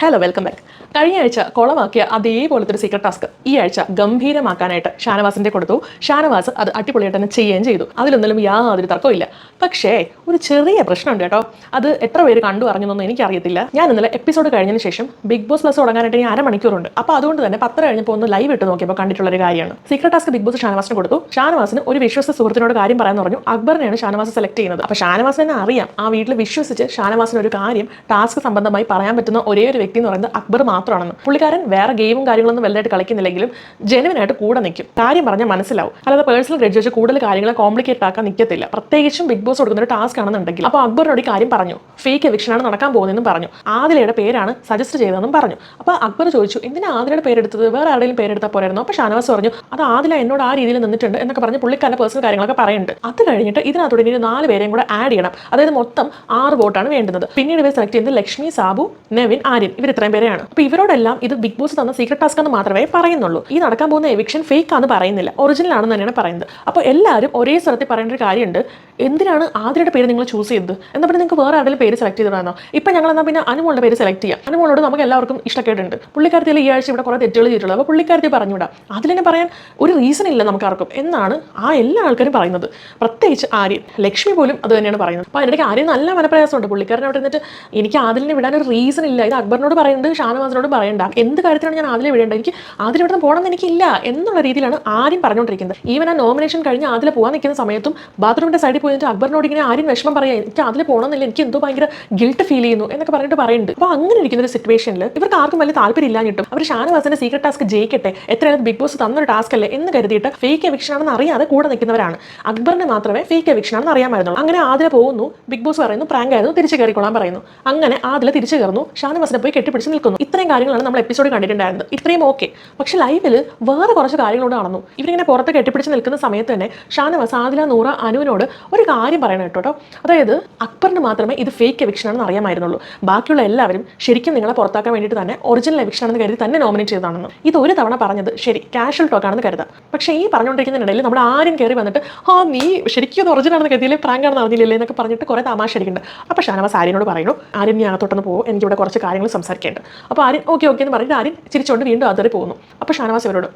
Hello welcome back കഴിഞ്ഞ ആഴ്ച കുളമാക്കിയ അതേപോലത്തെ ഒരു സീക്രട്ട് ടാസ്ക് ഈ ആഴ്ച ഗംഭീരമാക്കാനായിട്ട് ഷാനവാസിന്റെ കൊടുത്തു. ഷാനവാസ് അത് അടിപൊളിയായിട്ട് തന്നെ ചെയ്യുകയും ചെയ്തു. അതിലൊന്നും യാതൊരു തർക്കമില്ല പക്ഷേ ഒരു ചെറിയ പ്രശ്നമുണ്ട് കേട്ടോ. അത് എത്ര പേര് കണ്ടു അറിഞ്ഞെന്നൊന്നും എനിക്കറിയത്തില്ല. ഞാൻ ഇന്നലെ എപ്പിസോഡ് കഴിഞ്ഞതിന് ശേഷം ബിഗ് ബോസ് പ്ലസ് തുടങ്ങാനായിട്ട് ഇനി അരമണിക്കൂറുണ്ട്. അപ്പോൾ അതുകൊണ്ട് തന്നെ പത്ര കഴിഞ്ഞപ്പോൾ ഒന്ന് ലൈവ് ഇട്ട് നോക്കിയപ്പോൾ കണ്ടിട്ടുള്ള ഒരു കാര്യമാണ്. സീക്രട്ട് ടാസ്ക് ബിഗ് ബോസ് ഷാനവാസിന് കൊടുത്തു. ഷാനവാസിന് ഒരു വിശ്വസ്ത സുഹൃത്തിനോട് കാര്യം പറയാൻ പറഞ്ഞു. അക്ബറിനെയാണ് ഷാനവാസ് സെലക്ട് ചെയ്യുന്നത്. അപ്പോൾ ഷാനവാസിനെ അറിയാം. ആ വീട്ടിൽ വിശ്വസിച്ച് ഷാനവാസിന് ഒരു കാര്യം ടാസ്ക് സംബന്ധമായി പറയാൻ പറ്റുന്ന ഒരേ ഒരു വ്യക്തി എന്ന് പറയുന്നത് അക്ബർ മാത്രമാണെന്ന്. പുള്ളിക്കാരൻ വേറെ ഗെയിമും കാര്യങ്ങളൊന്നും വലുതായിട്ട് കളിക്കുന്നില്ലെങ്കിലും ജെനുവിനായിട്ട് കൂടെ നിൽക്കും. കാര്യം പറഞ്ഞാൽ മനസ്സിലാവും. അല്ലാതെ പേഴ്സണൽ ഗ്രഡ്ജ് വെച്ച് കൂടുതൽ കാര്യങ്ങളെ കോംപ്ലിക്കേറ്റ് ആക്കാൻ നിൽക്കത്തില്ല. പ്രത്യേകിച്ചും ബിഗ് ബോസ് കൊടുക്കുന്ന ഒരു ടാസ്ക് ആണെന്നുണ്ടെങ്കിൽ. അപ്പോൾ അക്ബറിനോട് ഈ കാര്യം പറഞ്ഞു. ഫേക്ക് എവിക്ഷനാണ് നടക്കാൻ പോകുന്നതെന്നും പറഞ്ഞു. ആദിലയുടെ പേരാണ് സജസ്റ്റ് ചെയ്തതെന്നും പറഞ്ഞു. അപ്പോൾ അക്ബർ ചോദിച്ചു എന്തിനാ ആദിലയുടെ പേരെടുത്തത് വേറെ ആരുടെയും പേരെടുത്താൽ പോരായിരുന്നു? അപ്പോൾ ഷാനവാസ് പറഞ്ഞു അത് ആദില എന്നോട് ആ രീതിയിൽ നിന്നിട്ടുണ്ട് എന്നൊക്കെ പറഞ്ഞ് പുള്ളിക്കാരന്റെ പേഴ്സണൽ കാര്യങ്ങളൊക്കെ പറയുന്നുണ്ട്. അത് കഴിഞ്ഞിട്ട് ഇതിനകത്തോടെ ഇനി നാല് പേരെയും കൂടെ ആഡ് ചെയ്യണം. അതായത് മൊത്തം ആറ് വോട്ടാണ് വേണ്ടുന്നത്. പിന്നീട് ഇവർ സെലക്ട് ചെയ്യുന്നത് ലക്ഷ്മി സാബു നെവിൻ ആര്യൻ. ഇവർ ഇത്രയും പേരെയാണ്. അപ്പോൾ ഇവരോടെല്ലാം ഇത് ബിഗ് ബോസ് തന്ന സീക്രട്ട് ടാസ്ക് എന്ന് മാത്രമേ പറയുന്നുള്ളൂ. ഈ നടക്കാൻ പോകുന്ന എവിക്ഷൻ ഫേക്ക് ആണെന്ന് പറയുന്നില്ല. ഒറിജിനൽ ആണെന്ന് തന്നെയാണ് പറയുന്നത്. അപ്പോൾ എല്ലാവരും ഒരേ സ്വരത്തിൽ പറയേണ്ട ഒരു കാര്യമുണ്ട്. എന്തിനാണ് ആദ്യയുടെ പേര് നിങ്ങൾ ചൂസ് ചെയ്തത്? എന്നാൽ പിന്നെ നിങ്ങൾക്ക് വേറെ ആരുടെ പേര് സെലക്ട് ചെയ്തിടാനോ? ഇപ്പം ഞങ്ങൾ എന്നാൽ പിന്നെ അനുമോളുടെ പേര് സെലക്ട് ചെയ്യാം. അനുമോളോട് നമുക്ക് എല്ലാവർക്കും ഇഷ്ടക്കേടുണ്ട്. പുള്ളിക്കാരത്തിൽ ഈ ആഴ്ച ഇവിടെ കുറേ തെറ്റുകൾ ചെയ്തിട്ടുള്ളത്. അപ്പോൾ പുള്ളിക്കാരത്തിൽ പറഞ്ഞുവിടാം. അതിലെന്നെ പറയാൻ ഒരു റീസൺ ഇല്ല നമുക്ക് ആർക്കും. എന്നാണ് ആ എല്ലാ ആൾക്കാരും പറയുന്നത്. പ്രത്യേകിച്ച് ആര്യൻ. ലക്ഷ്മി പോലും അത് തന്നെയാണ് പറയുന്നത്. അപ്പോൾ അതിനിടയ്ക്ക് ആര്യൻ നല്ല മനപ്രയാസമുണ്ട്. പുള്ളിക്കാരൻ അവിടെ നിന്നിട്ട് എനിക്ക് ആദിലിനെ വിടാൻ ഒരു റീസൺ ഇല്ല. ഇത് അക്ബറിനോട് പറയുന്നത് ഷാനവാസിനോട് പറയണ്ട. എന്ത് കാര്യത്തിനാണ് ഞാൻ ആദിലെ വിടേണ്ടത്? എനിക്ക് ആദ്യം ഇവിടെ പോകണം എന്ന് എനിക്കില്ല. എന്നുള്ള രീതിയിലാണ് ആര്യം പറഞ്ഞുകൊണ്ടിരിക്കുന്നത്. ഈവൻ ആ നോമിനേഷൻ കഴിഞ്ഞ് ആദിലെ പോകാൻ നിൽക്കുന്ന സമയത്തും ബാത്റൂമിന്റെ സൈഡിൽ പോയിട്ട് അക്ബറിനോട് ഇങ്ങനെ ആരും വിഷമം പറയാം എനിക്ക് അതിൽ പോകണമെന്നില്ല എനിക്ക് എന്തോ ഭയങ്കര ഗിൽട്ട് ഫീൽ ചെയ്യുന്നു എന്നൊക്കെ പറഞ്ഞിട്ട് പറയുന്നുണ്ട്. അപ്പോൾ അങ്ങനെ ഇരിക്കുന്ന ഒരു സിറ്റുവേഷനിൽ ഇവർക്ക് ആർക്കും വലിയ താല്പര്യം ഇല്ലാഞ്ഞിട്ടും അവർ ഷാനവാസിന്റെ സീക്രട്ട് ടാസ്ക് ജയിക്കട്ടെ എത്രയാണ് ബിഗ് ബോസ് തന്നൊരു ടാസ്ക് അല്ലേ എന്ന് കരുതിയിട്ട് ഫേക്ക് എവിക്ഷൻ ആണെന്ന് അറിയാതെ കൂടെ നിൽക്കുന്നവരാണ്. അക്ബറിന് മാത്രമേ ഫേക്ക് എവിക്ഷൻ ആണെന്ന് അങ്ങനെ ആദില പോകുന്നു ബിഗ് ബോസ് പറയുന്നു പ്രാങ്ക് ആയിരുന്നു തിരിച്ചു കയറിക്കൊള്ളാൻ പറയുന്നു. അങ്ങനെ ആദില തിരിച്ചു കയറുന്നു ഷാനവാസിനെ പോയി കെട്ടിപ്പിടിച്ച് നിൽക്കുന്നു. ഇത്രയും കാര്യങ്ങളാണ് നമ്മൾ എപ്പിസോഡ് കണ്ടിട്ടുണ്ടായിരുന്നത്. ഇത്രയും ഓക്കെ പക്ഷെ ലൈവിൽ വേറെ കുറച്ച് കാര്യങ്ങളോട് നടന്നു. ഇവരിങ്ങനെ പുറത്ത് കെട്ടിപ്പിടിച്ച് നിൽക്കുന്ന സമയത്ത് തന്നെ ഷാനവാസ് ആദില നൂറ അനുവിനോട് ഒരു കാര്യം പറയണം കേട്ടോ അതായത് അക്ബറിന് മാത്രമേ ഇത് ഫേക്ക് എവിക്ഷൻ ആണെന്ന് അറിയാമായിരുന്നുള്ളൂ. ബാക്കിയുള്ള എല്ലാവരും ശരിക്കും നിങ്ങളെ പുറത്താക്കാൻ വേണ്ടിയിട്ട് തന്നെ ഒറിജിനൽ എവിക്ഷൻ ആണെന്ന് കരുതി തന്നെ നോമിനേറ്റ് ചെയ്തതാണെന്ന്. ഇത് ഒരു തവണ പറഞ്ഞത് ശരി കാഷ്വൽ ടോക്ക് ആണെന്ന് കരുതാം. പക്ഷേ ഈ പറഞ്ഞുകൊണ്ടിരിക്കുന്നതിനിടയിൽ നമ്മൾ ആരും കയറി വന്നിട്ട് ആ നീ ശരിക്കും അത് ഒറിജിനൽ ആണെന്ന് കരുതിയില്ലേ? പ്രാങ്ക് ആണെന്ന് അറിഞ്ഞില്ലേ എന്നൊക്കെ പറഞ്ഞിട്ട് കുറേ തമാശ അടിക്കുന്നുണ്ട് അപ്പോൾ ഷാനവാസ് ആര്യനോട് പറയുന്നു ആര്യൻ ഞാൻ അകത്തോട്ടൊന്ന് പോകും എനിക്കിവിടെ കുറച്ച് കാര്യങ്ങൾ സംസാരിക്കേണ്ടത് അപ്പോൾ ആര്യൻ ഓക്കെ ഓക്കെ എന്ന് പറഞ്ഞിട്ട് ആര്യൻ ചിരിച്ചുകൊണ്ട് വീണ്ടും അതറി പോകുന്നു. അപ്പോൾ ഷാനവാസ് ഇവരോട്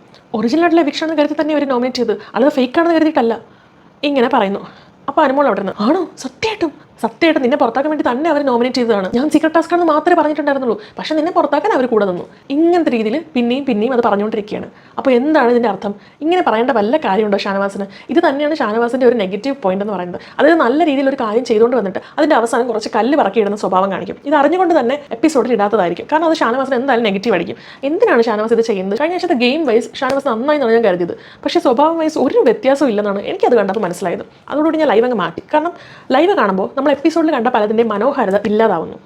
എവിക്ഷൻ ആണെന്ന് കരുതി തന്നെ ഇവർ നോമിനേറ്റ് ചെയ്ത് അല്ലാതെ ഫേക്ക് ആണെന്ന് കരുതിയിട്ടല്ല. ഇങ്ങനെ പറയുന്നു. അപ്പോൾ അനുമോൾ അവിടെ നിന്ന് ആണോ? സത്യമായിട്ടും സത്യമായിട്ടും നിന്നെ പുറത്താക്കാൻ വേണ്ടി തന്നെ അവർ നോമിനേറ്റ് ചെയ്തതാണ്. ഞാൻ സീക്രട്ട് ടാസ്ക് ആണെന്ന് മാത്രമേ പറഞ്ഞിട്ടുണ്ടായിരുന്നുള്ളൂ. പക്ഷേ നിന്നെ പുറത്താക്കാൻ അവർ കൂടെ നിന്നു. ഇങ്ങനത്തെ രീതിയിൽ പിന്നെയും പിന്നെയും അത് പറഞ്ഞുകൊണ്ടിരിക്കുകയാണ്. അപ്പോൾ എന്താണ് ഇതിന്റെ അർത്ഥം? ഇങ്ങനെ പറയേണ്ട വല്ല കാര്യമുണ്ടോ ഷാനവാസിന്? ഇത് തന്നെയാണ് ഷാനവാസിന്റെ ഒരു നെഗറ്റീവ് പോയിന്റ് എന്ന് പറയുന്നത്. അതായത് നല്ല രീതിയിൽ ഒരു കാര്യം ചെയ്തുകൊണ്ട് വന്നിട്ട് അതിന്റെ അവസാനം കുറച്ച് കല്ല് പറക്കിയിടുന്ന സ്വഭാവം കാണിക്കും. ഇത് അറിഞ്ഞുകൊണ്ട് തന്നെ എപ്പിസോഡിൽ ഇടാത്തതായിരിക്കും. കാരണം അത് ഷാനവാസിന് എന്തായാലും നെഗറ്റീവ് അടിക്കും എന്തിനാണ് ഷാനവാസ് ഇത് ചെയ്യുന്നത്? കഴിഞ്ഞ ആഴ്ചത്തെ ഗെയിം വൈസ് ഷാനവാസ് നന്നായി ഞാൻ കരുതിയത്. പക്ഷേ സ്വഭാവം വൈസ് ഒരു വ്യത്യാസവും ഇല്ലെന്നാണ് എനിക്കത് കണ്ടപ്പോൾ മനസ്സിലായത്. അതോടുകൂടി ഞാൻ ലൈവ് അങ്ങ് മാറ്റി. കാരണം ലൈവ് കാണുമ്പോൾ നമ്മൾ എപ്പിസോഡിൽ കണ്ട പലതിന്റെ മനോഹാരിത ഇല്ലാതാവുന്നു.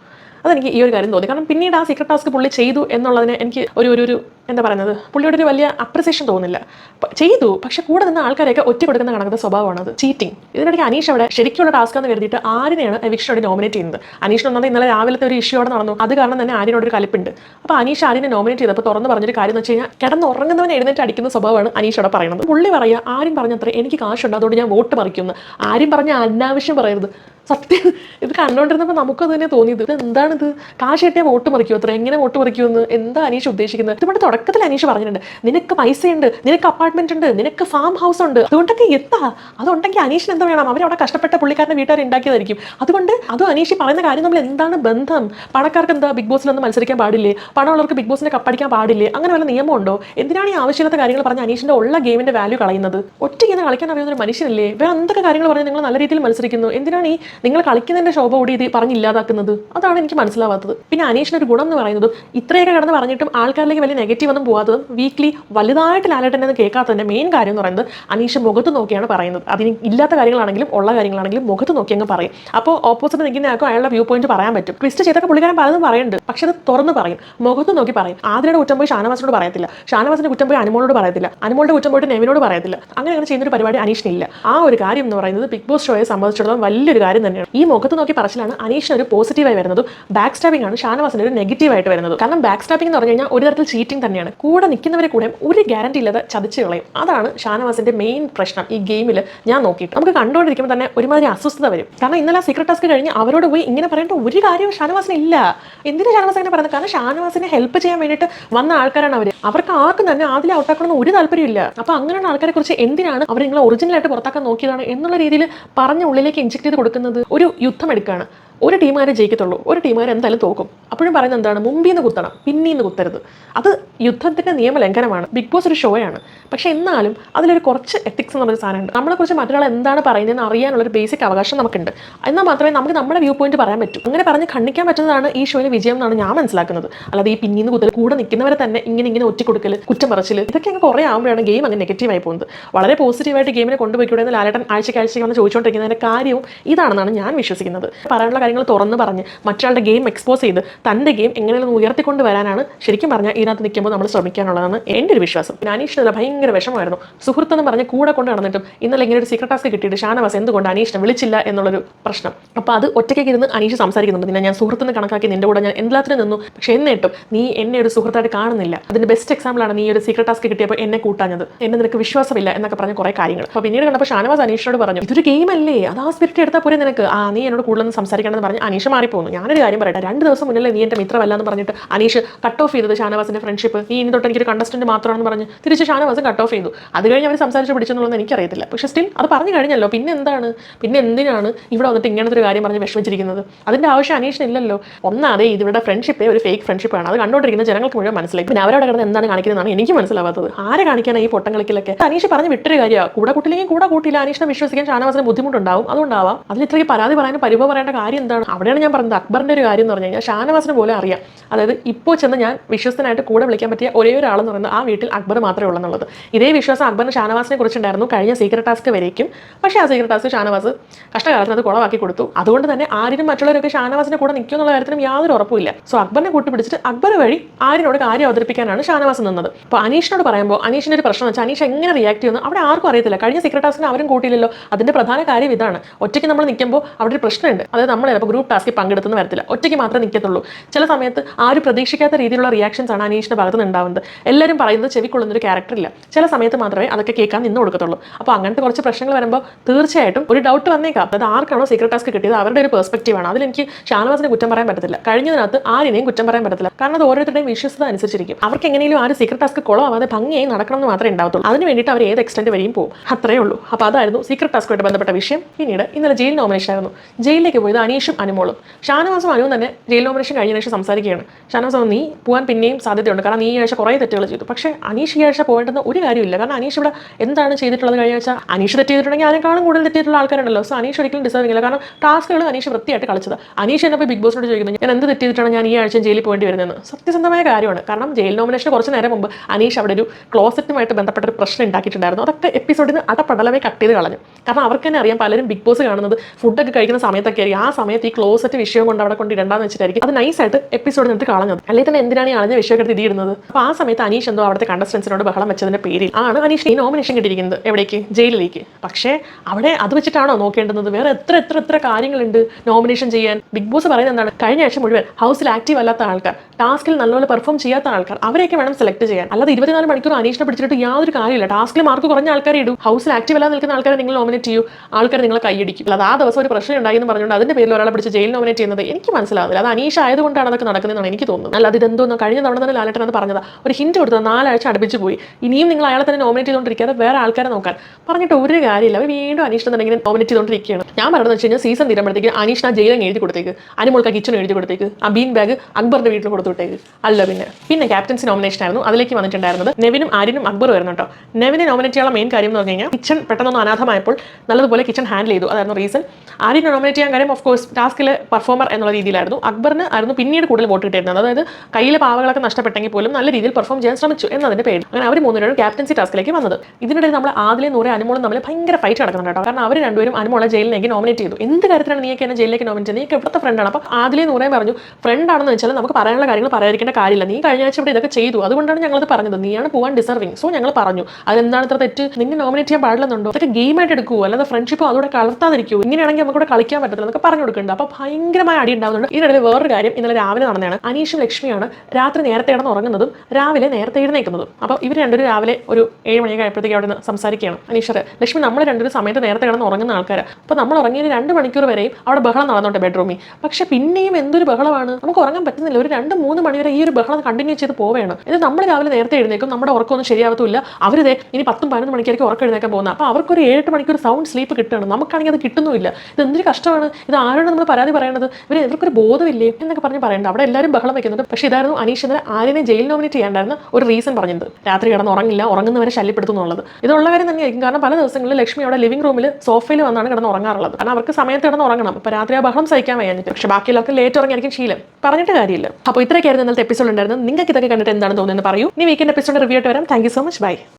അതെനിക്ക് ഈ ഒരു കാര്യം തോന്നി. കാരണം പിന്നീട് ആ സീക്രട്ട് ടാസ്ക് പുള്ളി ചെയ്തു എന്നുള്ളതിന് എനിക്ക് ഒരു ഒരു എന്താ പറയുന്നത്? പുള്ളിയോട് ഒരു വലിയ അപ്രിസിയേഷൻ തോന്നുന്നില്ല ചെയ്തു. പക്ഷെ കൂടെ നിന്ന് ആൾക്കാരെയൊക്കെ ഒറ്റ കൊടുക്കുന്ന കണക്കത്തെ സ്വഭാവമാണ് അത്. ചീറ്റിംഗ് ഇതിനിടയ്ക്ക് അനീഷ് അവിടെ ശരിക്കുള്ള ടാസ്ക് എന്ന് കരുതിയിട്ട് ആരിനെയാണ് എവിക്ഷനോട് നോമിനേറ്റ് ചെയ്യുന്നത്. അനീഷ് ഒന്നാമത് ഇന്നലെ രാവിലത്തെ ഒരു ഇഷ്യൂ അവിടെ നടന്നു. അത് കാരണം തന്നെ ആരിനോട് ഒരു കലിപ്പുണ്ട്. അപ്പോൾ അനീഷ് ആരിനെ നോമിനേറ്റ് ചെയ്തപ്പോൾ തുറന്ന് പറഞ്ഞൊരു കാര്യം എന്ന് വെച്ച് കഴിഞ്ഞാൽ കിടന്ന് ഉറങ്ങുന്നവനെ എഴുന്നേറ്റ് അടിക്കുന്ന സ്വഭാവമാണ് അനീഷ് അവിടെ പറയുന്നത്. പുള്ളി പറയുക ആരും പറഞ്ഞത്ര എനിക്ക് കാശുണ്ട്. അതുകൊണ്ട് ഞാൻ വോട്ട് പറിക്കുന്നു. ആരും പറഞ്ഞ അനാവശ്യം പറയരുത്. സത്യം. ഇത് കണ്ടുകൊണ്ടിരുന്നപ്പോൾ നമുക്കത് തന്നെ തോന്നിയത്. ഇത് എന്താണിത്? കാശ് വോട്ട് മറിക്കുമോ അത്ര? എങ്ങനെ വോട്ട് മറിക്കുമെന്ന് എന്താ അനീഷ് ഉദ്ദേശിക്കുന്നത്? ഇതുകൊണ്ട് തുടക്കത്തിൽ അനീഷ് പറഞ്ഞിട്ടുണ്ട് നിനക്ക് പൈസയുണ്ട് നിനക്ക് അപ്പാർട്ട്മെന്റ് ഉണ്ട് നിനക്ക് ഫാം ഹൗസ് ഉണ്ട്. അതുകൊണ്ടൊക്കെ എത്താ. അതുണ്ടെങ്കിൽ അനീഷിന് എന്താ വേണം? അവരവിടെ കഷ്ടപ്പെട്ട പുള്ളിക്കാരനെ വീട്ടുകാർ ഉണ്ടാക്കിയതായിരിക്കും അതുകൊണ്ട് അതും അനീഷ് പറയുന്ന കാര്യം നമ്മൾ എന്താണ് ബന്ധം? പണക്കാർക്ക് എന്താ ബിഗ് ബോസിലൊന്നും മത്സരിക്കാൻ പാടില്ലേ? പണമുള്ളവർക്ക് ബിഗ് ബോസിനെ കപ്പടിക്കാൻ പാടില്ലേ? അങ്ങനെ വല്ല നിയമമുണ്ടോ? എന്തിനാണ് ഈ ആവശ്യമില്ലാത്ത കാര്യങ്ങൾ പറഞ്ഞ അനീഷിന്റെ ഉള്ള ഗെയിമിന്റെ വാല്യൂ കളയുന്നത്? ഒറ്റയ്ക്ക് കളിക്കാൻ അറിയുന്ന ഒരു മനുഷ്യനല്ലേ? വേറെ എന്തൊക്കെ കാര്യങ്ങൾ പറഞ്ഞ് നിങ്ങൾ നല്ല രീതിയിൽ മത്സരിക്കുന്നു? എന്തിനാണ് ഈ നിങ്ങൾ കളിക്കുന്നതിന്റെ ശോഭ കൂടി ഇത് പറഞ്ഞ് ഇല്ലാതാക്കുന്നത്? അതാണ് എനിക്ക് മനസ്സിലാവാത്തത്. പിന്നെ അനീഷിന് ഒരു ഗുണം എന്ന് പറയുന്നത് ഇത്രയൊക്കെ കടന്ന് പറഞ്ഞിട്ടും ആൾക്കാരിലേക്ക് വലിയ നെഗറ്റീവ് ഒന്നും പോകാത്തതും വീക്ക്ലി വലുതായിട്ട് ലാലേട്ടൻ എന്ന് കേൾക്കാത്തതിന്റെ മെയിൻ കാര്യം എന്ന് പറയുന്നത് അനീഷ് മുഖത്ത് നോക്കിയാണ് പറയുന്നത്. അതിന് ഇല്ലാത്ത കാര്യങ്ങളാണെങ്കിലും ഉള്ള കാര്യങ്ങളാണെങ്കിലും മുഖത്ത് നോക്കി അങ്ങ് പറയും. അപ്പോൾ ഓപ്പോസിറ്റ് നിൽക്കുന്ന ആൾക്കും അയാളുടെ വ്യൂ പോയിന്റ് പറയാൻ പറ്റും. ട്വിസ്റ്റ് ചെയ്തൊക്കെ പുള്ളിക്കാരൻ പലതും പറയുന്നുണ്ട്. പക്ഷെ അത് തുറന്ന് പറയും. മുഖത്ത് നോക്കി പറയും. ആദ്യയുടെ കുറ്റം പോയി ഷാനവാസിനോട് പറയത്തില്ല. ഷാനവാസിന്റെ കുറ്റം പോയി അനുമോളോട് പറയത്തില്ല. അനുമോളുടെ കുറ്റം പോയിട്ട് നെവിനോട് പറയത്തില്ല. അങ്ങനെ അങ്ങനെ ചെയ്യുന്ന ഒരു പരിപാടി അനീഷിനില്ല. ആ ഒരു കാര്യം എന്ന് പറയുന്നത് ബിഗ് ബോസ് ഷോയെ സംബന്ധിച്ചിടത്തോളം വലിയൊരു കാര്യം തന്നെയാണ്. ഈ മുഖത്ത് നോക്കി പറച്ചിലാണ് അനീഷിന് ഒരു പോസിറ്റീവായി വരുന്നതും ബാക്ക് സ്റ്റാബിംഗ് ആണ് ഷാനവാസിന് ഒരു നെഗറ്റീവായിട്ട് വരുന്നത്. കാരണം ബാക്ക് സ്റ്റാബിംഗ് എന്ന് പറഞ്ഞു കഴിഞ്ഞാൽ ഒരു തരത്തിൽ ചീറ്റിംഗ് തന്നെയാണ്. കൂടെ നിൽക്കുന്നവരെ കൂടെ ഒരു ഗ്യാരണ്ടി ഇല്ലാതെ ചതിച്ചു കളയും. അതാണ് ഷാനവാസിന്റെ മെയിൻ പ്രശ്നം ഈ ഗെയിമിൽ ഞാൻ നോക്കിയിട്ട്. നമുക്ക് കണ്ടുകൊണ്ടിരിക്കുമ്പോൾ തന്നെ ഒരുമാതിരി അസ്വസ്ഥത വരും. കാരണം ഇന്നലെ സീക്രട്ട് ടാസ്ക് കഴിഞ്ഞ് അവരോട് പോയി ഇങ്ങനെ പറയേണ്ട ഒരു കാര്യവും ഷാനവാസിന് ഇല്ല. എന്തിനാ ഷാനവാസ് അങ്ങനെ പറയുന്നത്? കാരണം ഷാനവാസിനെ ഹെൽപ്പ് ചെയ്യാൻ വേണ്ടിയിട്ട് വന്ന ആൾക്കാരാണ് അവർ അവർക്ക് ആർക്കും തന്നെ ആദ്യം ഔട്ടാക്കണമെന്ന് ഒരു താല്പര്യമില്ല അപ്പോൾ അങ്ങനെയുള്ള ആൾക്കാരെ കുറിച്ച് എന്തിനാണ് അവർ നിങ്ങളെ ഒറിജിനലായിട്ട് പുറത്താക്കാൻ നോക്കിയതാണ് എന്നുള്ള രീതിയിൽ പറഞ്ഞ ഉള്ളിലേക്ക് ഇഞ്ചക്ട് ചെയ്ത് കൊടുക്കുന്നത്? ഒരു യുദ്ധം എടുക്കുകയാണ് ഒരു ടീമുകാരെ ജയിക്കത്തുള്ളൂ ഒരു ടീമാരെ എന്തായാലും തോക്കും. അപ്പോഴും പറയുന്നത് എന്താണ്? മുമ്പിൽ നിന്ന് കുത്തണം പിന്നിൽ നിന്ന് കുത്തരുത്. അത് യുദ്ധത്തിന്റെ നിയമലംഘനമാണ്. ബിഗ് ബോസ് ഒരു ഷോയാണ്. പക്ഷേ എന്നാലും അതിലൊരു കുറച്ച് എത്തിക്സ് എന്ന് പറഞ്ഞ സാധനമുണ്ട്. നമ്മളെക്കുറിച്ച് മറ്റൊരാൾ എന്താണ് പറയുന്നതെന്ന് അറിയാനുള്ളൊരു ബേസിക് അവകാശം നമുക്കുണ്ട്. എന്നാൽ മാത്രമേ നമുക്ക് നമ്മുടെ വ്യൂ പോയിന്റ് പറയാൻ പറ്റൂ. അങ്ങനെ പറഞ്ഞ് ഖണ്ഡിക്കാൻ പറ്റുന്നതാണ് ഈ ഷോയിലെ വിജയം എന്നാണ് ഞാൻ മനസ്സിലാക്കുന്നത്. അല്ലാതെ ഈ പിന്നീന്ന് കുത്തൽ കൂടെ നിൽക്കുന്നവരെ തന്നെ ഇങ്ങനെ ഇങ്ങനെ ഒറ്റക്കൊടുക്കൽ കുറ്റം പറച്ചിൽ ഇതൊക്കെ അങ്ങ് കുറേ ആകുമ്പോഴാണ് ഗെയിം അങ്ങ് നെഗറ്റീവായി പോകുന്നത്. വളരെ പോസിറ്റീവായിട്ട് ഗെയിമിനെ കൊണ്ടുപോയിക്കൂടെ എന്ന് ലാലേട്ടൻ ആഴ്ചയ്ക്ക് ആഴ്ചയ്ക്ക് വന്ന് ചോദിച്ചുകൊണ്ടിരിക്കുന്നതിന്റെ കാര്യവും ഇതാണെന്നാണ് ഞാൻ വിശ്വസിക്കുന്നത്. പറയാനുള്ള കാര്യങ്ങൾ തുറന്ന് പറഞ്ഞ് മറ്റൊരാളുടെ ഗെയിം എക്സ്പോസ് ചെയ്ത് തന്റെ ഗെയിം എങ്ങനെയാണ് ഉയർത്തിക്കൊണ്ട് വരാനാണ് ശരിക്കും പറഞ്ഞാൽ ഇതിനകത്ത് നിൽക്കുമ്പോൾ നമ്മൾ ശ്രമിക്കാനുള്ളതാണ് എന്റെ ഒരു വിശ്വാസം. അനീഷിനെ ഭയങ്കര വിഷമമായിരുന്നു. സുഹൃത്തെന്ന് പറഞ്ഞ് കൂടെ കൊണ്ട് നടന്നിട്ടും ഇന്നലെ ഇങ്ങനെ ഒരു സീക്രട്ട് ടാസ്ക് കിട്ടിയിട്ട് ഷാനവാസ് എന്തുകൊണ്ട് അനീഷിനെ വിളിച്ചില്ല എന്നുള്ളൊരു പ്രശ്നം. അപ്പോൾ അത് ഒറ്റയ്ക്ക് ഇരുന്ന് അനീഷ് സംസാരിക്കുന്നുണ്ട്. നിന്നെ ഞാൻ സുഹൃത്തിന് കണക്കാക്കി നിന്റെ കൂടെ ഞാൻ എല്ലാത്തിനും നിന്നു. പക്ഷേ എന്നിട്ടും നീ എന്നെ ഒരു സുഹൃത്തായിട്ട് കാണുന്നില്ല. അതിന്റെ ബെസ്റ്റ് എക്സാമ്പിളാണ് നീ ഒരു സീക്രട്ട് ടാസ്ക് കിട്ടിയപ്പോൾ എന്നെ കൂട്ടാഞ്ഞത്. എന്നെ നിനക്ക് വിശ്വാസമില്ല എന്നൊക്കെ പറഞ്ഞ കുറേ കാര്യങ്ങൾ. അപ്പോൾ പിന്നീട് കണ്ടപ്പോൾ ഷാനവാസ് അനീഷിനോട് പറഞ്ഞു ഇതൊരു ഗെയിം അല്ലേ? അത് ആ സ്പിരിറ്റ് എടുത്താൽ പോരെ നിനക്ക്. ആ നീ എന്നോട് കൂടുതലൊന്നും സംസാരിക്കണമെന്ന് പറഞ്ഞ് അനീഷ് മാറിപ്പോകുന്നു ഞാനൊരു കാര്യം പറയട്ടെ രണ്ട് ദിവസം മുന്നല്ലേ നീ എന്റെ മിത്രമല്ല എന്ന് പറഞ്ഞിട്ട് അനീഷ് കട്ട് ഓഫ് ചെയ്തത് ഷാനവാസിന്റെ ഫ്രണ്ട്ഷിപ്പ് നീ ഇനി തൊട്ട് എനിക്കൊരു കണ്ടസ്റ്റന്റ് മാത്രമാണെന്ന് പറഞ്ഞ് തിരിച്ച് ഷാനവാസ് കട്ട് ഓഫ് ചെയ്തു. അത് കഴിഞ്ഞ് അവർ സംസാരിച്ച് പിടിച്ചെന്നുള്ളത് എനിക്കറിയത്തില്ല. പക്ഷേ സ്റ്റിൽ അത് പറഞ്ഞു കഴിഞ്ഞല്ലോ. പിന്നെ എന്താണ്? പിന്നെ എന്തിനാണ് ഇവിടെ വന്നിട്ട് ഇങ്ങനത്തെ ഒരു കാര്യം പറഞ്ഞ് വിഷമിച്ചിരിക്കുന്നത്? അതിന്റെ ആവശ്യം അനീഷിന് ഇല്ലല്ലോ. ഒന്നാതെ ഇവിടെ ഫ്രണ്ട്ഷിപ്പേ ഒരു ഫേക്ക് ഫ്രണ്ട്ഷിപ്പാണ് അത് കണ്ടുകൊണ്ടിരിക്കുന്ന ജനങ്ങൾക്ക് മുഴുവൻ മനസ്സിലായി. പിന്നെ അവരവിടെ കിടന്ന് എന്താണ് കാണിക്കുന്നതെന്നാണ് എനിക്ക് മനസ്സിലാവാത്തത്. ആരെ കാണിക്കാനാണ് ഈ പൊട്ടം കളിക്കലൊക്കെ അനീഷ് പറഞ്ഞ് വിട്ടൊരു കാര്യമാണ് കൂടെ കൂട്ടില്ലെങ്കിൽ കൂടെ കൂട്ടില്ല. അനീഷിനെ വിശ്വസിക്കാൻ ഷാനവാസിന് ബുദ്ധിമുട്ടുണ്ടാവും. അതുകൊണ്ടാവാം. അതിൽ ഇത്രയ്ക്ക് പരാതി പറയാനും പരിഭവം പറയേണ്ട കാര്യം എന്താണ്? അവിടെയാണ് ഞാൻ പറഞ്ഞത് അക്ബറിന്റെ ഒരു കാര്യം എന്ന് പറഞ്ഞു കഴിഞ്ഞാൽ ഷാനവാസിനെ പോലെ അറിയാം. അതായത് ഇപ്പോൾ ചെന്ന് ഞാൻ വിശ്വസ്തനായിട്ട് കൂടെ വിളിക്കാൻ പറ്റിയ ഒരേ ഒരാളെന്ന് പറയുന്നത് ആ വീട്ടിൽ അക്ബർ മാത്രമേ ഉള്ളൂ എന്നുള്ളത്. ഇതേ വിശ്വാസം അക്ബറിന് ഷാനവാസിനെ കുറിച്ചുണ്ടായിരുന്നു കഴിഞ്ഞ സീക്രട്ട് ടാസ്ക് വരേക്കും. പക്ഷേ ആ സീക്രട്ട് ടാസ്ക് ഷാനവാസ് കഷ്ടകാലത്തിന് അത് കുളവാക്കി കൊടുത്തു. അതുകൊണ്ട് തന്നെ ആരിനും മറ്റുള്ളവരൊക്കെ ഷാനവാസിന്റെ കൂടെ നിൽക്കും എന്നുള്ള കാര്യത്തിനും യാതൊരു ഉറപ്പുമില്ല. സോ അക്ബറിനെ കൂട്ടി പിടിച്ചിട്ട് അക്ബർ വഴി ആരിനോട് കാര്യം അവതരിപ്പിക്കാനാണ് ഷാനവാസ് നിന്നത്. അപ്പോൾ അനീഷിനോട് പറയുമ്പോൾ അനീഷിന്റെ ഒരു പ്രശ്നം വെച്ചാൽ അനീഷ് എങ്ങനെ റിയാക്ട് ചെയ്യുന്നു അവിടെ ആർക്കും അറിയത്തില്ല. കഴിഞ്ഞ സീക്രട്ട് ടാസ്കിന് അവരും കൂട്ടിയില്ലല്ലോ. അതിന്റെ പ്രധാന കാര്യം ഇതാണ്. ഒറ്റയ്ക്ക് നമ്മൾ നിൽക്കുമ്പോൾ അവിടെ ഒരു പ്രശ്നമുണ്ട്. അതായത് നമ്മൾ ചിലപ്പോൾ ഗ്രൂപ്പ് ടാസ്കിൽ പങ്കെടുത്തെന്ന് വരത്തില്ല. ഒറ്റയ്ക്ക് മാത്രമേ നിൽക്കത്തുള്ളൂ. ചില സമയത്ത് ആരും പ്രതീക്ഷിക്കാത്ത രീതിയിലുള്ള റിയാക്ഷൻസ് ആണ് അനീഷിന്റെ ഭാഗത്ത് നിന്ന് ഉണ്ടാവുന്നത്. എല്ലാവരും പറയുന്നത് ചെവിക്കൊള്ളുന്നൊരു ഇല്ല. ചില സമയത്ത് മാത്രമേ അതൊക്കെ കേൾക്കാൻ നിന്ന് കൊടുക്കത്തുള്ളൂ. അപ്പോൾ അങ്ങനത്തെ കുറച്ച് പ്രശ്നങ്ങൾ വരുമ്പോൾ തീർച്ചയായിട്ടും ഒരു ഡൗട്ട് വന്നേക്കാം. അതായത് ആർക്കാണോ സീക്രട്ട് ടാസ്ക് കിട്ടിയത്? അവരുടെ ഒരു പെർസ്പെക്റ്റീവാണ് എനിക്ക് ഷാനവാസിനെ കുറ്റം പറയാൻ പറ്റത്തില്ല. കഴിഞ്ഞതിനകത്ത് ആരിനെയും കുറ്റം പറയാൻ പറ്റത്തില്ല. കാരണം അത് ഓരോരുത്തരുടെയും വിശ്വസത അനുസരിച്ചിരിക്കും. അവർക്ക് എങ്ങനെയും ആ ഒരു സീക്രട്ട് ടാസ്ക് കുളമാവാതെ ഭംഗിയായി നടക്കണം എന്ന് മാത്രമേ ഉണ്ടാവത്തുള്ളൂ. അതിന് വേണ്ടിയിട്ട് അവർ ഏത് എക്സ്റ്റെന്റ് വരെയും പോകും. അത്രയേ ഉള്ളൂ. അപ്പോൾ അതായിരുന്നു സീക്രട്ട് ടാസ്കുമായിട്ട് ബന്ധപ്പെട്ട വിഷയം. പിന്നീട് ഇന്നലെ ജയിൽ നോമിനേഷൻ ആയിരുന്നു. ജയിലിലേക്ക് പോയത് അനീഷും അനുമോളും. ഷാനവാസും അനുവും തന്നെ ജയിൽ നോമിനേഷൻ കഴിഞ്ഞ ശേഷം സംസാരിക്കുകയാണ്. ഷാനവാസ് നീ പോകാൻ പിന്നെയും സാധ്യതയുണ്ട്. കാരണം നീ ഈ ആഴ്ച കുറേ തെറ്റുകൾ ചെയ്തു. പക്ഷേ അനീഷ് ഈ ആഴ്ച പോകേണ്ടെന്ന് ഒരു കാര്യമില്ല കാരണം അനീഷ് ഇവിടെ എന്താണ് ചെയ്തിട്ടുള്ളത് കഴിഞ്ഞ ആഴ്ച അനീഷ് തെറ്റ് ചെയ്തിട്ടുണ്ടെങ്കിൽ അതിനേക്കാളും കൂടുതൽ തെറ്റിയിട്ടുള്ള ആൾക്കാരുണ്ടല്ലോ. സോ അനീഷ് ഒരിക്കലും ഡിസേർവിംഗ് ഇല്ല കാരണം ടാസ്കുകൾ അനീഷ് വൃത്തിയായിട്ട് കളിച്ചത്. അനീഷ് എന്നെ പോയി ബിഗ് ബോസിനോട് ചോദിക്കുന്നത് ഞാൻ എന്ത് തെറ്റ് ചെയ്തിട്ടാണ് ഞാൻ ഈ ആഴ്ച ജയിലിൽ പോകേണ്ടി വരുന്നത് സത്യസന്ധമായ കാര്യമാണ്. കാരണം ജയിൽ നോമിനേഷൻ കുറച്ച് നേരം മുമ്പ് അനീഷ് അവിടെ ഒരു ക്ലോസറ്റുമായിട്ട് ബന്ധപ്പെട്ട ഒരു പ്രശ്നം ഉണ്ടാക്കിയിട്ടുണ്ടായിരുന്നു. അതൊക്കെ എപ്പിസോഡിന് അടപടലമേ കട്ട് ചെയ്ത് കളഞ്ഞു. കാരണം അവർക്ക് തന്നെ അറിയാം പലരും ബിഗ് ബോസ് കാണുന്നത് ഫുഡൊക്കെ കഴിക്കുന്ന സമയത്തൊക്കെ ആയിരിക്കും ആ സമയത്ത് ഈ ക്ലോസറ്റ് വിഷയം കൊണ്ട് അവിടെ കൊണ്ട് ഇടണ്ടെന്ന് വെച്ചിട്ടായിരിക്കും. അത് നൈസായിട്ട് എപ്പിസോഡിൽ നിന്ന് കളഞ്ഞത് അല്ലെങ്കിൽ തന്നെ എന്തിനാണ് ഈ അളഞ്ഞ വിഷയം എടുത്ത് ഇതിടുന്നത് അപ്പോൾ ആ സമയത്ത് അനീഷ് എന്തോ അവിടുത്തെ കണ്ടസ്റ്റൻസിനോട് ബഹളം വെച്ചതിന്റെ പേരിൽ ആണ് അനീഷ് ഈ നോമിനേഷൻ കിട്ടിയിരിക്കുന്നത്. എവിടേക്ക്? ജയിലിലേക്ക്. പക്ഷേ അവിടെ അത് വെച്ചിട്ടാണോ നോക്കേണ്ടുന്നത്? വേറെ എത്ര എത്ര എത്ര കാര്യങ്ങളുണ്ട് നോമിനേഷൻ ചെയ്യാൻ? ബിഗ് ബോസ് പറയുന്നത് എന്താണ്? കഴിഞ്ഞ ആഴ്ച മുഴുവൻ ഹൗസിൽ ആക്റ്റീവ് അല്ലാത്ത ആൾക്കാർ. ടാസ്കിൽ നല്ലപോലെ പെർഫോം ചെയ്യാത്ത ആൾക്കാർ അവരെയൊക്കെ വേണം സെലക്ട് ചെയ്യാൻ. അല്ലാതെ ഇരുപത്തിനാല് മണിക്കൂർ അനീഷിനെ പിടിച്ചിട്ട് യാതൊരു കാര്യമില്ല. ടാസ്കിൽ മാർക്ക് കുറഞ്ഞ ആൾക്കാരെ ഇടൂ. ഹൗസിൽ ആക്റ്റീവ് അല്ലാതെ നിൽക്കുന്ന ആൾക്കാരെ നിങ്ങൾ നോമിനേറ്റ് ചെയ്യൂ. ആൾക്കാർ നിങ്ങളെ കൈയടിക്കും. അല്ലാതെ ആ ദിവസം ഒരു പ്രശ്നം ഉണ്ടായി എന്ന് പറഞ്ഞുകൊണ്ട് അതിന്റെ പേരിൽ ഒരാളെ പിടിച്ച് ജയിൽ നോമിനേറ്റ് ചെയ്യുന്നത് എനിക്ക് മനസ്സിലാവുന്നില്ല. അത് അനീഷ് ആയതുകൊണ്ടാണ് അതൊക്കെ നടക്കുന്നതെന്നാണ് എനിക്ക് തോന്നുന്നത്. അല്ലാതെ ഇതെന്തോ കഴിഞ്ഞ തവണ തന്നെ ലാലേട്ടൻ അത് പറഞ്ഞത്. ഒരു ഹിന്റ് കൊടുത്തത്. നാലാഴ്ച അടുപ്പിച്ച് പോയി. ഇനിയും നിങ്ങൾ അയാളെ തന്നെ നോമിനേറ്റ് ചെയ്തുകൊണ്ടിരിക്കാതെ വേറെ ആൾക്കാരെ നോക്കാൻ. പറഞ്ഞിട്ട് ഒരു കാര്യമില്ല. അവർ വീണ്ടും അനീഷ് തന്നെ ഇങ്ങനെ നോമിനേറ്റ് ചെയ്തുകൊണ്ടിരിക്കുകയാണ്. ഞാൻ പറയുന്നത് വെച്ച് കഴിഞ്ഞാൽ സീസൺ തീരുമ്പോഴത്തേക്ക് അനീഷ് ആ ജയിലും എഴുതി കൊടുത്തേക്ക്. അനുമോൾക്ക് കിച്ചൺ എഴുതി കൊടുത്തേക്ക്. ആ ബീൻ ബാഗ് അക്ബറിന്റെ വീട്ടിൽ കൊടുത്തു വിട്ടേക്ക് അല്ല പിന്നെ. പിന്നെ ക്യാപ്റ്റൻസി നോമിനേഷൻ ആയിരുന്നു. അതിലേക്ക് വന്നിട്ടുണ്ടായിരുന്നത് നെവിനും ആര്യനും വരുന്നുണ്ടോ കേട്ടോ. നെവിനെ നോമിനേറ്റ് ചെയ്യാനുള്ള മെയിൻ കാര്യം എന്ന് പറഞ്ഞു കഴിഞ്ഞാൽ കിച്ചൺ പെട്ടെന്നൊന്ന് അനാഥമായപ്പോൾ നല്ലതുപോലെ കിച്ചൺ ഹാൻഡിൽ ചെയ്തു. അതായിരുന്നു റീസൺ ആര്യനെ നോമിനേറ്റ് ചെയ്യാൻ കാര്യം ഓഫ് കോഴ്സ് ടാസ്കിലെ പെർഫോമർ എന്നുള്ള രീതിയിലായിരുന്നു. അക്ബറിന് ആയിരുന്നു പിന്നീട് കൂടുതൽ വോട്ട് കിട്ടിയിരുന്നത്. അതായത് കയ്യിലെ പാവകളൊക്കെ നഷ്ടപ്പെട്ടെങ്കിൽ പോലും നല്ല രീതിയിൽ പെർഫോം ചെയ്യാൻ ശ്രമിച്ചു എന്നതിന്റെ പേര് അങ്ങനെ അവർ മൂന്നുപേരും ക്യാപ്റ്റൻസി ടാസ്കിലേക്ക് വന്നത്. ഇതിനിടയിൽ നമ്മൾ ആദ്യം നൂറെ അനുമോളും തമ്മിൽ ഭയങ്കര ഫൈറ്റ് നടക്കുന്നുണ്ട് കേട്ടോ. കാരണം അവർ രണ്ടുപേരും അനുമോളെ ജയിലിലേക്ക് നോമിനേറ്റ് ചെയ്തു. എന്ത് കാര്യത്തിലാണ് നീയൊക്കെ എന്നെ ജയിലിലേക്ക് നോമിനേറ്റ് ചെയ്തത് നീക്ക് ഇവിടുത്തെ ഫ്രണ്ടാണ് അപ്പോൾ ആദ്യം നൂറെ പറഞ്ഞു ഫ്രണ്ടാണെന്ന് വെച്ചാൽ നമുക്ക് പറയാനുള്ള കാര്യങ്ങൾ പറയാതിരിക്കേണ്ട കാര്യമില്ല. നീ കഴിഞ്ഞ ആഴ്ച ഇവിടെ ഇതൊക്കെ ചെയ്തു. അതുകൊണ്ടാണ് ഞങ്ങളത് പറഞ്ഞത്. നീയാണ് പോകാൻ ഡിസർവിങ് സോ ഞങ്ങൾ പറഞ്ഞു. അതെന്താണ് ഇത്ര തെറ്റ്? നിന്നെ നോമിനേറ്റ് ചെയ്യാൻ പാടില്ലെന്നുണ്ടോ? അതൊക്കെ ഗെയിമായിട്ട് എടുക്കുവോ? അല്ലാതെ ഫ്രണ്ട്ഷിപ്പോ അതോടെ കളർത്താതിരിക്കുവോ ഇങ്ങനെയാണെങ്കിൽ നമുക്ക് ഇവിടെ കളിക്കാൻ പറ്റത്തില്ല എന്നൊക്കെ പറഞ്ഞു കൊടുക്കുന്നുണ്ട്. അപ്പോൾ ഭയങ്കരമായ അടി ഉണ്ടാവുന്നുണ്ട്. ഇതിനിടയിൽ വേറൊരു കാര്യം ഇന്നലെ രാവിലെ നടന്നതാണ്. അനീഷും ലക്ഷ്മിയാണ് രാത്രി നേരത്തെ കിടന്ന് ഉറങ്ങുന്നതും രാവിലെ നേരത്തെ എഴുന്നേൽക്കുന്നതും. അപ്പോൾ ഇവർ രണ്ടുപേരും രാവിലെ ഒരു ഏഴ് മണിയൊക്കെ ആയപ്പോഴത്തേക്ക് അവിടെ നിന്ന് സംസാരിക്കുകയാണ്. അനീഷർ ലക്ഷ്മി നമ്മൾ രണ്ടുപേരും സമയത്ത് നേരത്തെ കിടന്ന് ഉറങ്ങുന്ന ആൾക്കാർ അപ്പോൾ നമ്മൾ ഉറങ്ങിയ രണ്ട് മണിക്കൂർ വരെയും അവിടെ ബഹളം നടന്നുണ്ട് ബെഡ്റൂമിൽ. പക്ഷെ പിന്നെയും എന്തൊരു ബഹളമാണ്? നമുക്ക് ഉറങ്ങാൻ പറ്റുന്നില്ല. ഒരു രണ്ട് മൂന്ന് മണിവരെ ഈ ഒരു ബഹളം കണ്ടിന്യൂ ചെയ്ത് പോവുകയാണ്. ഇത് നമ്മൾ രാവിലെ നേരത്തെ എഴുന്നേക്കും നമ്മുടെ ഉറക്കമൊന്നും ശരിയാവത്തില്ല അവരിതേ ഇനി പത്തും പതിനൊന്ന് മണിക്കായിരിക്കും ഉറക്കം എഴുന്നേക്കാൻ പോകുന്നത്. അപ്പോൾ അവർക്കൊരു ഏഴ് മണിക്കൂർ സൗണ്ട് സ്ലീപ്പ് കിട്ടുകയാണ്. നമുക്കാണെങ്കിൽ അത് കിട്ടുന്നുമില്ല. ഇത് എന്തൊരു കഷ്ടമാണ്. ഇത് ആരോട് നമ്മൾ പരാതി പറയേണ്ടത്? ഇവർ ഇവർക്കൊരു ബോധമില്ലേ എന്നൊക്കെ പറഞ്ഞ് പറയേണ്ടത് അവിടെ എല്ലാവരും ബഹളം വെക്കുന്നുണ്ട്. പക്ഷേ ഇതായിരുന്നു അനീഷ് ഇന്നലെ ആര്യനെ ജയിൽ നോമിനേറ്റ് ചെയ്യാണ്ടായിരുന്ന ഒരു റീസൺ പറഞ്ഞത്. രാത്രി കിടന്ന് ഉറങ്ങില്ല ഉറങ്ങുന്നവരെ ശല്യപ്പെടുത്തുന്നുള്ളത് ഇതുള്ളവരെ തന്നെയായിരിക്കും. കാരണം പല ദിവസങ്ങളിൽ ലക്ഷ്മി അവിടെ ലിവിംഗ് റൂമിൽ സോഫയിൽ വന്നാണ് കിടന്ന് ഉറങ്ങാറുള്ളത്. കാരണം അവർക്ക് സമയത്ത് കിടന്ന് ഉറങ്ങണം. അപ്പോൾ രാത്രി ആ ബഹളം സഹിക്കാൻ വയ്യാഞ്ഞിട്ട്. പക്ഷേ ബാക്കിയുള്ളവർക്ക് ലേറ്റ് ഉറങ്ങിയായിരിക്കും ശീലം. പറഞ്ഞിട്ട് കാര്യമില്ല. അപ്പോൾ ഇത്രയൊക്കെയായിരുന്നു ഇന്നത്തെ എപ്പിസോഡ് ഉണ്ടായിരുന്നത്. നിങ്ങൾക്ക് ഇതൊക്കെ കണ്ടിട്ട് എന്താണ് തോന്നുന്നത് പറയൂ. ഇനി വീക്കെൻഡ് എപ്പിസോഡ് റിവ്യൂ ആയിട്ട് വരാം. Thank so much bye